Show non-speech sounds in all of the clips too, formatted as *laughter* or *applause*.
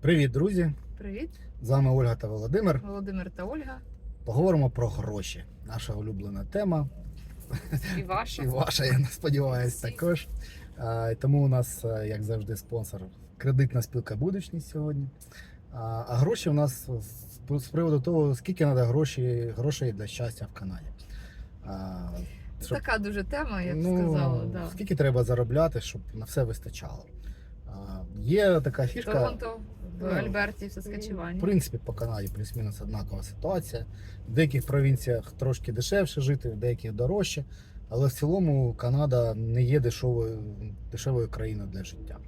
Привіт, друзі! Привіт, З вами Ольга та Володимир. Володимир та Ольга. Поговоримо про гроші. Наша улюблена тема. І ваша. І ваша, я сподіваюся, також. Тому у нас, е, як завжди, спонсор кредитна спілка Будучність сьогодні. А гроші у нас з- приводу того, скільки треба гроші, грошей для щастя в Канаді. Щоб- Така дуже тема, я б ну, сказала. Да. Скільки треба заробляти, щоб на все вистачало. Є така фішка. Торонто, в Ну, Альберті, в В принципі, по Канаді плюс-мінус однакова ситуація. В деяких провінціях трошки дешевше жити, в деяких дорожче. Але в цілому Канада не є дешевою, дешевою країною для життя.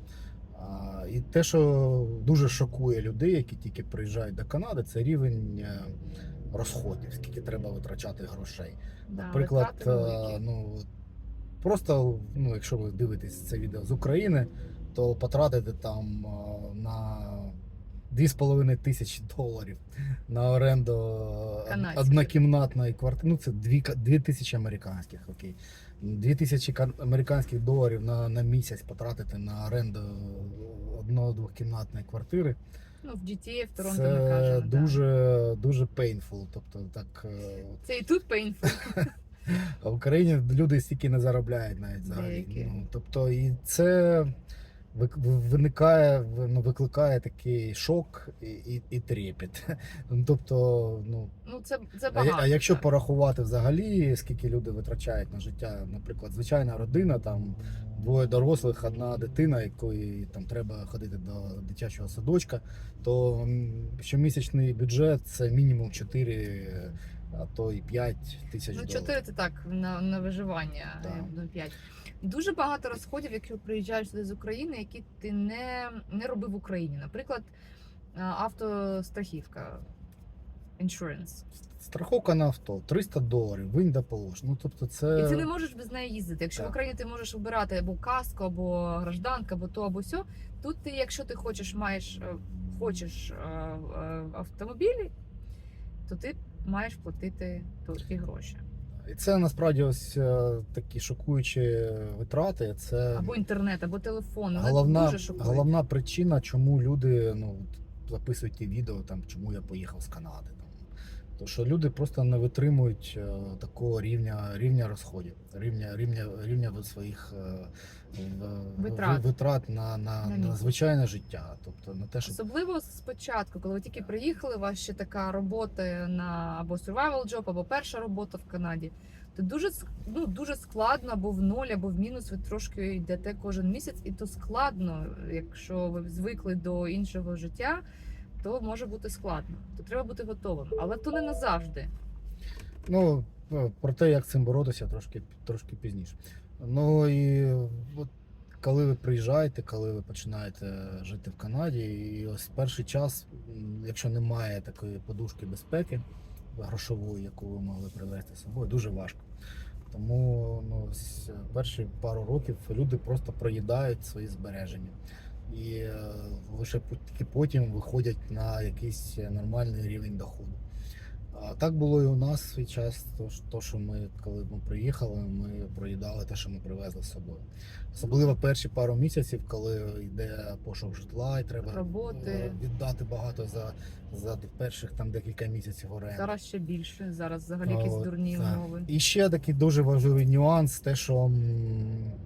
А, і те, що дуже шокує людей, які тільки приїжджають до Канади, це рівень е, розходів, скільки треба витрачати грошей. Да, Наприклад, е, ну просто, ну, якщо ви дивитесь це відео з України, то потратити там е, на 2,5 тисячі доларів на оренду е, Канадських. однокімнатної квартири. Ну, це 2, 2 тисячі американських, окей. 2 тисячі американських доларів на, на місяць потратити на оренду одно-двохкімнатної квартири. Ну, в GTA, в Торонто Це кажемо. да. дуже, дуже painful. Тобто так. е, Це і тут painful. *laughs* а в Україні люди стільки не заробляють навіть взагалі. Ну, тобто, і це виникає, ну, викликає такий шок і, і, і трепет. *laughs* Ну, Тобто, ну, Ну, це, це багато. а якщо так. порахувати взагалі, скільки люди витрачають на життя, наприклад, звичайна родина, там двоє дорослих, одна дитина, якої там треба ходити до дитячого садочка, то щомісячний бюджет це мінімум 4, а то і 5 тисяч Ну, 4 це так, на, на виживання, Да. 5. Дуже багато розходів, якщо приїжджаєш сюди з України, які ти не, не робив в Україні. Наприклад, автострахівка, insurance. Страховка на авто 300 доларів, винь да полож. Ну тобто це, І ти не можеш без неї їздити. Якщо Так. в Україні ти можеш обирати або каску, або гражданка, або то, або сьо, тут ти, якщо ти хочеш, маєш е, хочеш е, е, автомобілі, то ти маєш платити ті гроші. і це насправді ось е, такі шокуючі витрати. Це Або інтернет, або телефон. Головна, дуже головна причина, чому люди ну записують ті відео, там чому я поїхав з Канади. То що люди просто не витримують е, такого рівня рівня розходів, рівня рівня рівня своїх е, Витрат. витрат на, на, На на, звичайне життя. Тобто на те, що Особливо спочатку, коли ви тільки приїхали, у вас ще така робота на або survival job, або перша робота в Канаді. То дуже ну, дуже складно або в ноль, або в мінус. Ви трошки йдете кожен місяць, і то складно, якщо ви звикли до іншого життя, то може бути складно. То треба бути готовим. Але то не назавжди. Ну, е, про те, як з цим боротися, трошки, трошки пізніше. Ну і от коли ви приїжджаєте, коли ви починаєте жити в Канаді, і ось перший час, якщо немає такої подушки безпеки грошової, яку ви могли привезти з собою, дуже важко. Тому ну, перші пару років люди просто проїдають свої збереження. І е, лише пот- потім виходять на якийсь нормальний рівень доходу. А так було і у нас свій час. То, що ми, коли ми приїхали, ми проїдали те, що ми привезли з собою. Особливо перші пару місяців, коли йде пошук житла, і треба Роботи. е, віддати багато за, за перших там декілька місяців оренди. Зараз ще більше. Зараз взагалі якісь От, дурні так. умови. І ще такий дуже важливий нюанс, те, що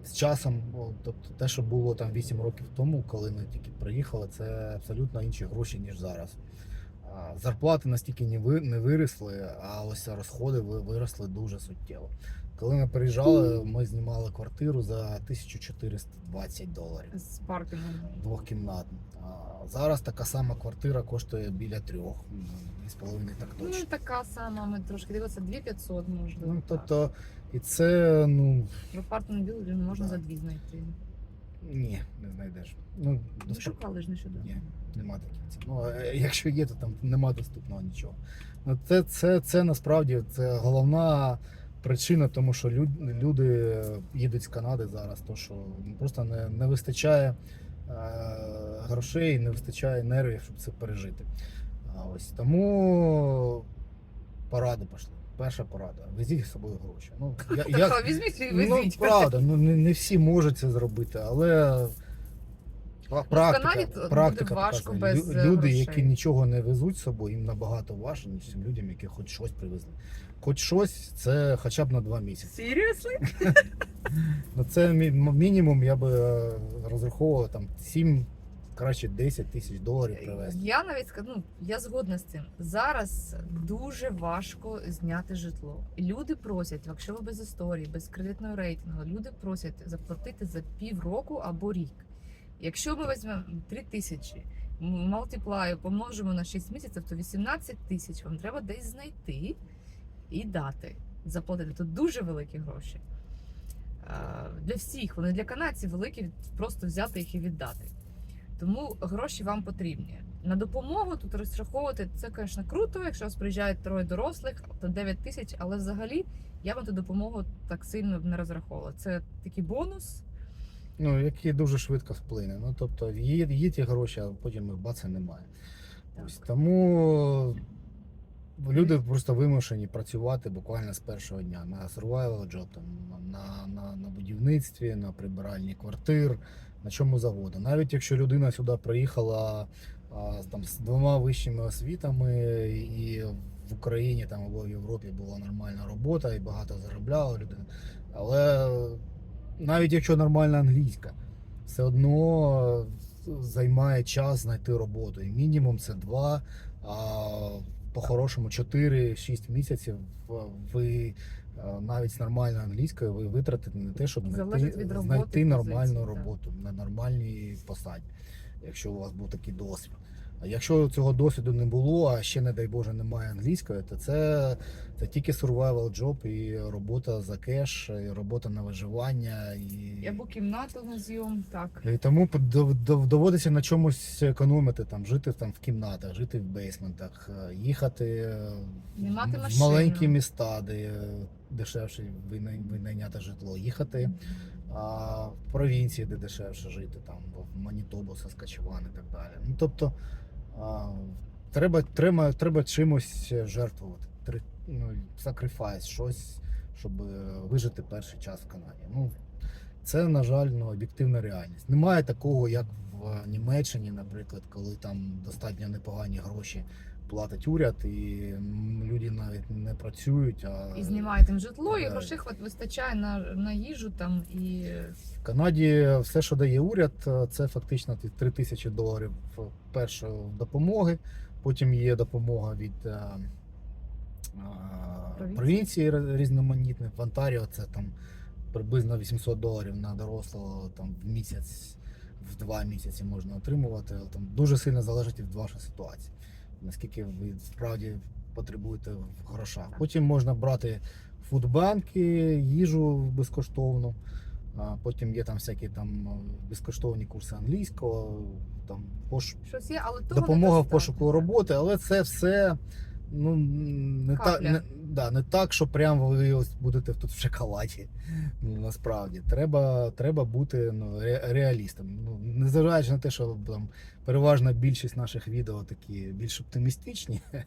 з часом, тобто те, що було там 8 років тому, коли ми тільки приїхали, це абсолютно інші гроші, ніж зараз. Зарплати настільки не ви- не виросли, а ось розходи ви- виросли дуже суттєво. Коли ми приїжджали, ми знімали квартиру за 1420 доларів З паркінгом. двохкімнатну. А зараз така сама квартира коштує біля трьох, дві з половиною так Ну, така сама, ми трошки дивилися, 2500 можливо. Ну, тобто, і це, ну, В апартмент білдинг можна Да. за дві знайти. Ні, не знайдеш. Ну, доступ... шукали ж нещодавно. Ні. нема таких. цін. Ну, якщо є, то там нема доступного нічого. Ну, це, це, це насправді це головна причина, тому що люд, люди їдуть з Канади зараз, то що просто не, не вистачає е, грошей, не вистачає нервів, щоб це пережити. А ось тому поради пішли. Перша порада. Везіть з собою гроші. Ну, *laughs* я, я, візьміть і Ну, везіть. правда, ну не, не всі можуть це зробити, але Практика, Канаді буде практика важко показує. без, Лю- е, люди, грошей. які нічого не везуть з собою, їм набагато важче, ніж тим людям, які хоч щось привезли. Хоч щось, це хоча б на два місяці. Seriously? *laughs* Ну це мі- м- мінімум, я би е, розраховував там 7, краще 10 тисяч доларів привезти. Я навіть скажу, ну, я згодна з цим. Зараз дуже важко зняти житло. Люди просять, якщо ви без історії, без кредитного рейтингу, люди просять заплатити за півроку або рік. Якщо ми візьмемо 3 тисячі, мультиплаю, помножимо на 6 місяців, то 18 тисяч вам треба десь знайти і дати заплатити. Це дуже великі гроші. Е, Для всіх, вони для канадців великі, просто взяти їх і віддати. Тому гроші вам потрібні. На допомогу тут розраховувати це, звісно, круто. Якщо у вас приїжджають троє дорослих, то 9 тисяч, але взагалі я б ту допомогу так сильно не розраховувала. Це такий бонус. Ну, який дуже швидко вплине. Ну, тобто є, є ті гроші, а потім їх баца немає. Так. Ось, тому люди просто вимушені працювати буквально з першого дня на survival job, там, на, на, на будівництві, на прибиральні квартир, на чому завгодно. Навіть якщо людина сюди приїхала там, з двома вищими освітами, і в Україні там, або в Європі була нормальна робота і багато заробляла людина. Але навіть якщо нормальна англійська, все одно займає час знайти роботу. І мінімум це два, а по-хорошому 4-6 місяців ви навіть з нормальною англійською ви витратите на те, щоб знайти, від роботи, знайти нормальну позиції, так. роботу на нормальній посаді, якщо у вас був такий досвід. А якщо цього досвіду не було, а ще, не дай Боже, немає англійської, то це, це тільки survival job і робота за кеш, і робота на виживання. І... Або кімнату на зйом, так. І тому дов- дов- доводиться на чомусь економити, там, жити там в кімнатах, жити в бейсментах, е, їхати е, Не мати в машину. маленькі міста, де е, дешевше винайняти житло, їхати а, в провінції, де дешевше жити, там в Манітобу, Саскачеван і так далі. Ну тобто а, треба, треба, треба чимось жертвувати. Тре- Ну, sacrifice, щось, щоб е, вижити перший час в Канаді. Ну, це, на жаль, ну, об'єктивна реальність. Немає такого, як в Німеччині, наприклад, коли там достатньо непогані гроші платить уряд, і люди навіть не працюють. А І знімаєте їм житло, і грошей хват- вистачає на, на їжу там і В Канаді все, що дає уряд, це фактично 3 тисячі доларів першої допомоги. Потім є допомога від е, е, Провінції. провінції різноманітних. В Онтаріо це там приблизно 800 доларів на дорослого там, в місяць, в два місяці можна отримувати. Але Там дуже сильно залежить від вашої ситуації. Наскільки ви справді потребуєте в грошах. Потім можна брати фудбанки, їжу безкоштовно. Потім є там всякі там е, безкоштовні курси англійського, там пош... щось є, але того допомога в пошуку роботи, але це все ну, не, так, не, да, не так, що прямо ви ось будете тут в шоколаді. Ну, насправді, треба, треба бути ну, ре- реалістом. Ну, незважаючи на те, що там переважна більшість наших відео такі більш оптимістичні. *laughs*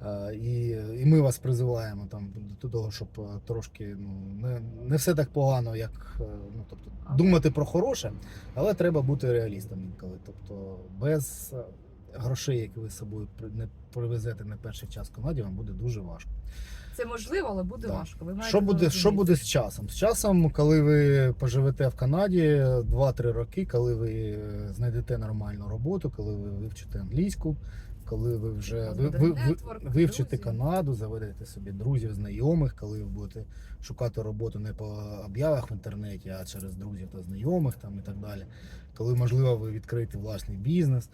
А, І, і ми вас призиваємо там до того, щоб е, трошки ну, не, не все так погано, як е, ну, тобто, думати про хороше, але треба бути реалістом інколи. Тобто без грошей, які ви з собою не привезете на перший час в Канаді, вам буде дуже важко. Це можливо, але буде Да. важко. Ви Що буде, що буде з часом? З часом, коли ви поживете в Канаді 2-3 роки, коли ви е, знайдете нормальну роботу, коли ви вивчите англійську, коли ви вже ви, ви, ви, вивчите друзі. Канаду, заведете собі друзів, знайомих, коли ви будете шукати роботу не по об'явах в інтернеті, а через друзів та знайомих там і так далі. Коли можливо ви відкриєте власний бізнес.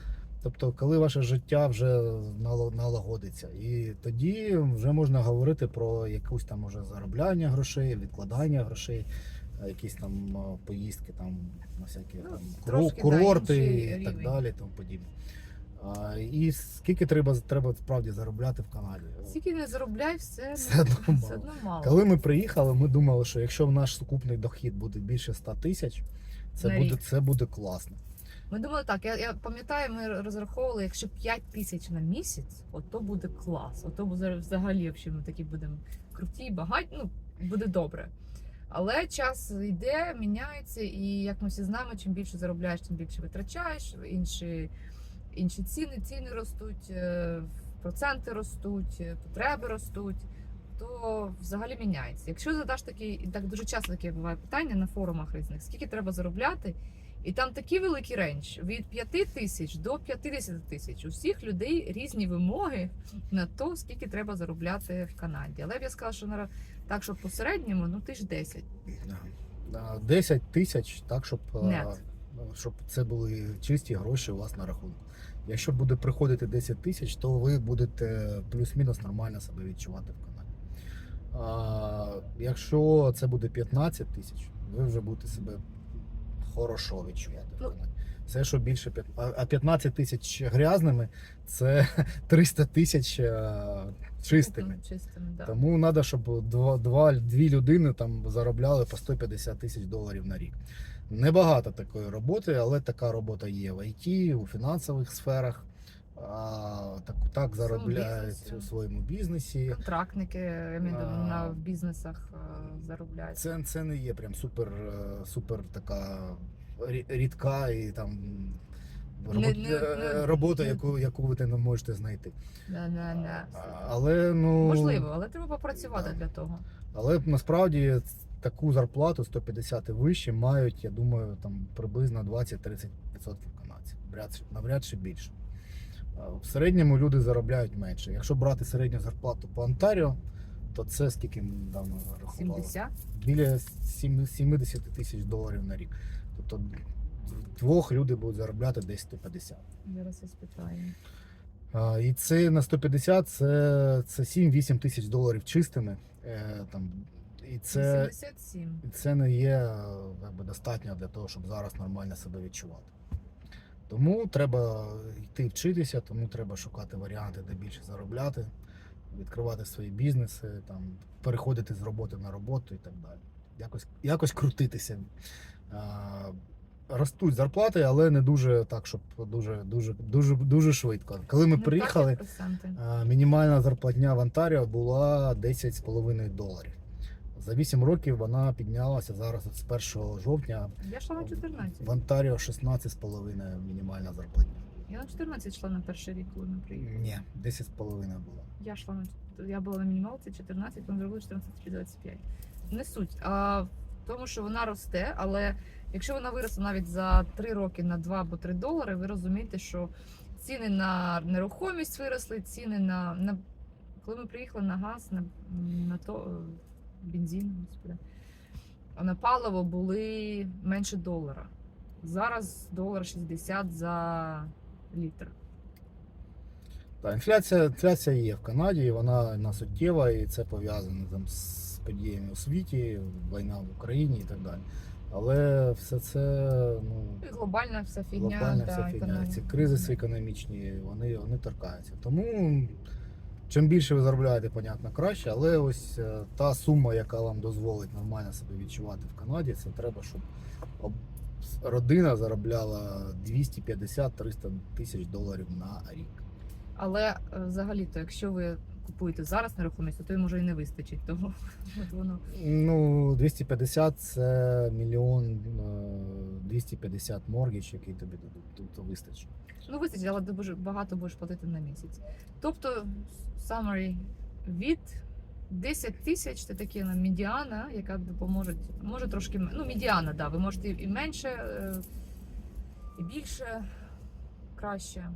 Тобто, коли ваше життя вже налагодиться, і тоді вже можна говорити про якусь там уже заробляння грошей, відкладання грошей, е, якісь там е, поїздки там на всякі Ну, там курорти і так далі, тому подібне. А, і скільки треба треба справді заробляти в Канаді? Скільки не заробляй, все, Все одно все мало. одно мало. Коли ми приїхали, ми думали, що якщо наш сукупний дохід буде більше 100 тисяч, це На буде рік. це буде класно. Ми думали так, я, я пам'ятаю, ми розраховували, якщо 5 тисяч на місяць, от то буде клас. От то буде взагалі, якщо ми такі будемо круті, багаті, ну буде добре. Але час йде, міняється, і як ми всі знаємо, чим більше заробляєш, тим більше витрачаєш. Інші, інші ціни, ціни ростуть, е, проценти ростуть, е, потреби ростуть. То взагалі міняється. Якщо задаш такі, і так дуже часто таке буває питання на форумах різних, скільки треба заробляти, і там такий великий рейндж від 5 тисяч до 50 тисяч. У всіх людей різні вимоги на то, скільки треба заробляти в Канаді. Але б я сказала, що на так, що по середньому, ну тисяч 10. Да, 10 тисяч, так, щоб, Нет. щоб це були чисті гроші у вас на рахунку. Якщо буде приходити 10 тисяч, то ви будете плюс-мінус нормально себе відчувати в Канаді. А, якщо це буде 15 тисяч, ви вже будете себе хорошо відчувати в Ну. Все, що більше 15, а- а 15 тисяч грязними, це *laughs* 300 тисяч е, чистими. Ну, чистими да. Тому треба, щоб два, два, дві людини там заробляли по 150 тисяч доларів на рік. Небагато такої роботи, але така робота є в ІТ, у фінансових сферах. А, так, так заробляють бізнесі. у своєму бізнесі. Контрактники на А. на в бізнесах е, заробляють. Це, це не є прям супер, е, супер така рі- рідка і там робот- Не- не- е, не- робота, не- яку, яку ви не можете знайти. Не, не, не. Але ну Можливо, але треба попрацювати да. для того. Але насправді таку зарплату 150 і вище мають, я думаю, там приблизно 20-30% канадців. Навряд чи більше. В середньому люди заробляють менше. Якщо брати середню зарплату по Онтаріо, то це скільки ми давно рахували? 70? Біля 70 тисяч доларів на рік. Тобто двох люди будуть заробляти десь 150. Зараз я спитаю. А, І це на 150 це, це 7-8 тисяч доларів чистими. Е, там, і це, 87. і це не є е, якби, достатньо для того, щоб зараз нормально себе відчувати. Тому треба йти вчитися, тому треба шукати варіанти, де більше заробляти, відкривати свої бізнеси, там, переходити з роботи на роботу і так далі. Якось, якось крутитися. Ростуть зарплати, але не дуже так, щоб дуже, дуже, дуже, дуже швидко. Коли ми Ну, приїхали, мінімальна зарплатня в Онтаріо була 10,5 доларів. За 8 років вона піднялася зараз от з 1 жовтня. Я йшла на 14. В Онтаріо 16,5 мінімальна зарплатня. Я на 14 йшла на перший рік, коли ми приїхали. Ні, 10,5 було. Я йшла на я була на мінімалці 14, потім зробили 14 чи 25. Не суть. А в тому, що вона росте, але якщо вона виросла навіть за 3 роки на 2 або 3 долари, ви розумієте, що ціни на нерухомість виросли, ціни на, на коли ми приїхали на газ, на, на то бензин, господи, на паливо були менше долара. Зараз долар 60 за літр. Та інфляція, інфляція є в Канаді, і вона вона суттєва, і це пов'язано там з подіями у світі, війна в Україні і так далі. Але все це ну, І глобальна вся фігня. глобальна да, фігня. Ці кризиси економічні, вони, вони торкаються. Тому чим більше ви заробляєте, понятно, краще, але ось е, та сума, яка вам дозволить нормально себе відчувати в Канаді, це треба, щоб об- родина заробляла 250-300 тисяч доларів на рік. Але е, взагалі-то, якщо ви купуєте зараз нерухомість, то й може і не вистачить. Тому *laughs* от воно Ну, 250 це мільйон е, 250 моргіч, який тобі дадуть, тобто вистачить. ну вистачить, але ти дуже багато будеш платити на місяць. Тобто, summary, від 10 тисяч це такі на медіана, яка допоможе, може трошки м- ну медіана, да, ви можете і менше, е, і більше, краще.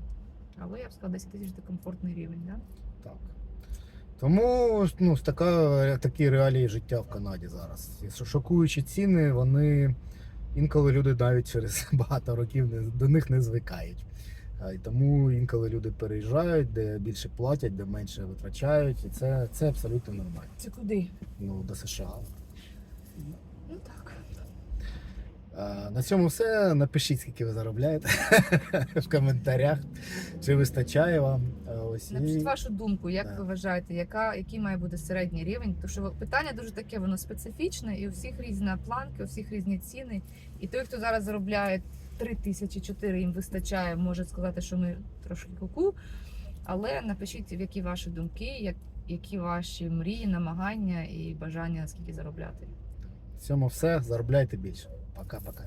Але я б сказала, 10 тисяч це комфортний рівень, да? Так. Тому ну, така, такі реалії життя в Канаді зараз. І Шокуючі ціни, вони інколи люди навіть через *laughs* багато років не, до них не звикають. А, І тому інколи люди переїжджають, де більше платять, де менше витрачають. І це, це абсолютно нормально. Це куди? Ну, до США. Ну так. А, На цьому все. Напишіть, скільки ви заробляєте *laughs* в коментарях, чи вистачає вам. А, Ось, і- Напишіть вашу думку, як Да. ви вважаєте, яка, який має бути середній рівень? Тому що питання дуже таке, воно специфічне, і у всіх різна планка, у всіх різні ціни. І той, хто зараз заробляє 3 тисячі 4, їм вистачає, може сказати, що ми трошки куку. Але напишіть, які ваші думки, як, які ваші мрії, намагання і бажання, скільки заробляти. В цьому все. Заробляйте більше. Пока-пока.